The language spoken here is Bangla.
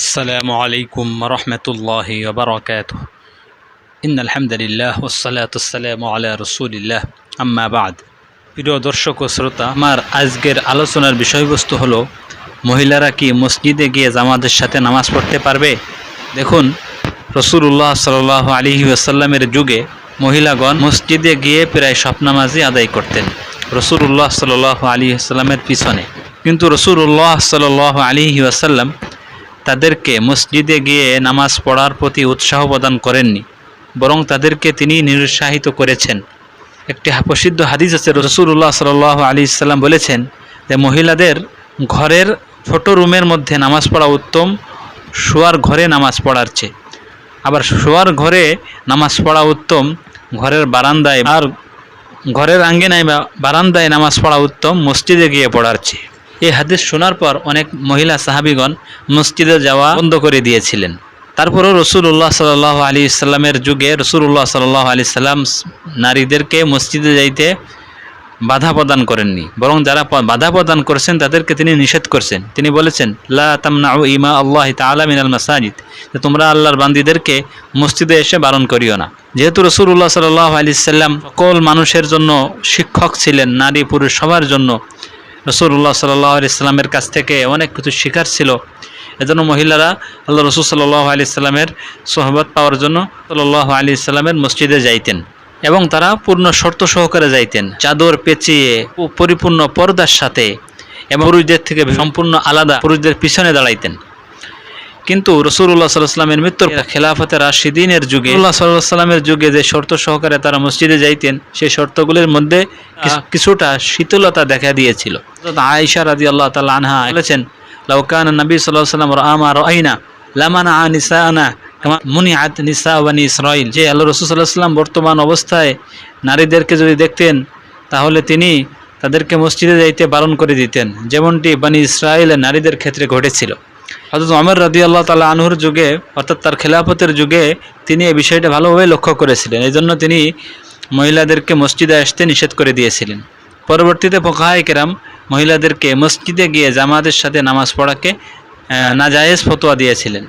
আসসালামু আলাইকুম রহমতুল্লাহ বারকাত ইন আলহামদুলিল্লাহ ওসালাতাম আলা রসুলিল্লাহ। আম্মাবাদ প্রিয় দর্শক ও শ্রোতা, আমার আজকের আলোচনার বিষয়বস্তু হলো, মহিলারা কি মসজিদে গিয়ে জামাতের সাথে নামাজ পড়তে পারবে? দেখুন রসুল্লাহ সাল আলী আসাল্লামের যুগে মহিলাগণ মসজিদে গিয়ে প্রায় স্বপ্নামাজি আদায় করতেন রসুল্লাহ সাল আলী আসাল্লামের পিছনে। কিন্তু রসুল্লাহ সাল আলী আসাল্লাম তাদেরকে মসজিদে গিয়ে নামাজ পড়ার প্রতি উৎসাহ প্রদান করেননি, বরং তাদেরকে তিনি নিরুৎসাহিত করেছেন। একটি প্রসিদ্ধ হাদিস আছে রসুল্লাহ সাল আলী ইসাল্লাম বলেছেন যে মহিলাদের ঘরের ছোট রুমের মধ্যে নামাজ পড়া উত্তম, শোয়ার ঘরে নামাজ পড়ার চেয়ে। আবার শোয়ার ঘরে নামাজ পড়া উত্তম, ঘরের বারান্দায় আর ঘরের আঙ্গিনায় বা বারান্দায় নামাজ পড়া উত্তম, মসজিদে গিয়ে পড়ার চেয়ে। এই হাদিস শোনার পর অনেক মহিলা সাহাবিগণ মসজিদে যাওয়া বন্ধ করে দিয়েছিলেন। তারপরও রসুল্লাহ সাল আলী ইসলামের যুগে রসুল্লাহ সাল আলি সাল্লাম নারীদেরকে মসজিদে যাইতে বাধা প্রদান করেননি। বরং যারা বাধা প্রদান করছেন তাদেরকে তিনি নিষেধ করছেন। তিনি বলেছেন, লা তামনাউ ইমা আল্লাহ তাআলা মিনাল মাসাজিদ। তোমরা আল্লাহর বান্দিদেরকে মসজিদে এসে বারণ করিও না। যেহেতু রসুল্লাহ সাল্লাহ আলি সাল্লাম সকল মানুষের জন্য শিক্ষক ছিলেন, নারী পুরুষ সবার জন্য রসুল্লাহ সাল্লাহ আলি সাল্লামের কাছ থেকে অনেক কিছু শিকার ছিল। এজন্য মহিলারা আল্লাহ রসুল সাল্লাহ আলি সাল্লামের সোহবত পাওয়ার জন্য সাল্লাহ আলি সাল্লামের মসজিদে যাইতেন এবং তারা পূর্ণ শর্ত সহকারে যাইতেন। চাদর পেঁচিয়ে পরিপূর্ণ পর্দার সাথে এবং পুরুষদের থেকে সম্পূর্ণ আলাদা পুরুষদের পিছনে দাঁড়াইতেন। কিন্তু রসুল্লাহ সাল্লামের মৃত্যুর খেলাফতে রাশিদিনের যুগে রসুল্লাহ সাল্লাহ সাল্লামের যুগে যে শর্ত সহকারে তারা মসজিদে যাইতেন সেই শর্তগুলির মধ্যে কিছুটা শীতলতা দেখা দিয়েছিল। আয়েশা রাজি আল্লাহ তালা আনহা বলেছেন লাউকান নবী সাল্লাহ সাল্লাম আমা রাইনা লামানা আ নিসা আনা মুনি আত নিসা ওয়ানি ইসরাইল যে আল্লাহ রসুল সাল্লাহ সাল্লাম বর্তমান অবস্থায় নারীদেরকে যদি দেখতেন তাহলে তিনি তাদেরকে মসজিদে যাইতে বারণ করে দিতেন। যেমনটি বানি ইসরায়েলের নারীদের ক্ষেত্রে ঘটেছিল। হজরত অমর রাদি আল্লাহ তালা আনহুর যুগে, অর্থাৎ তার খেলাফতের যুগে, তিনি এই বিষয়টা ভালোভাবে লক্ষ্য করেছিলেন। এই জন্য তিনি মহিলাদেরকে মসজিদে আসতে নিষেধ করে দিয়েছিলেন। পরবর্তীতে ফোকাহাই কেরাম মহিলাদেরকে মসজিদে গিয়ে জামাতের সাথে নামাজ পড়াকে নাজায়েজ ফতোয়া দিয়েছিলেন।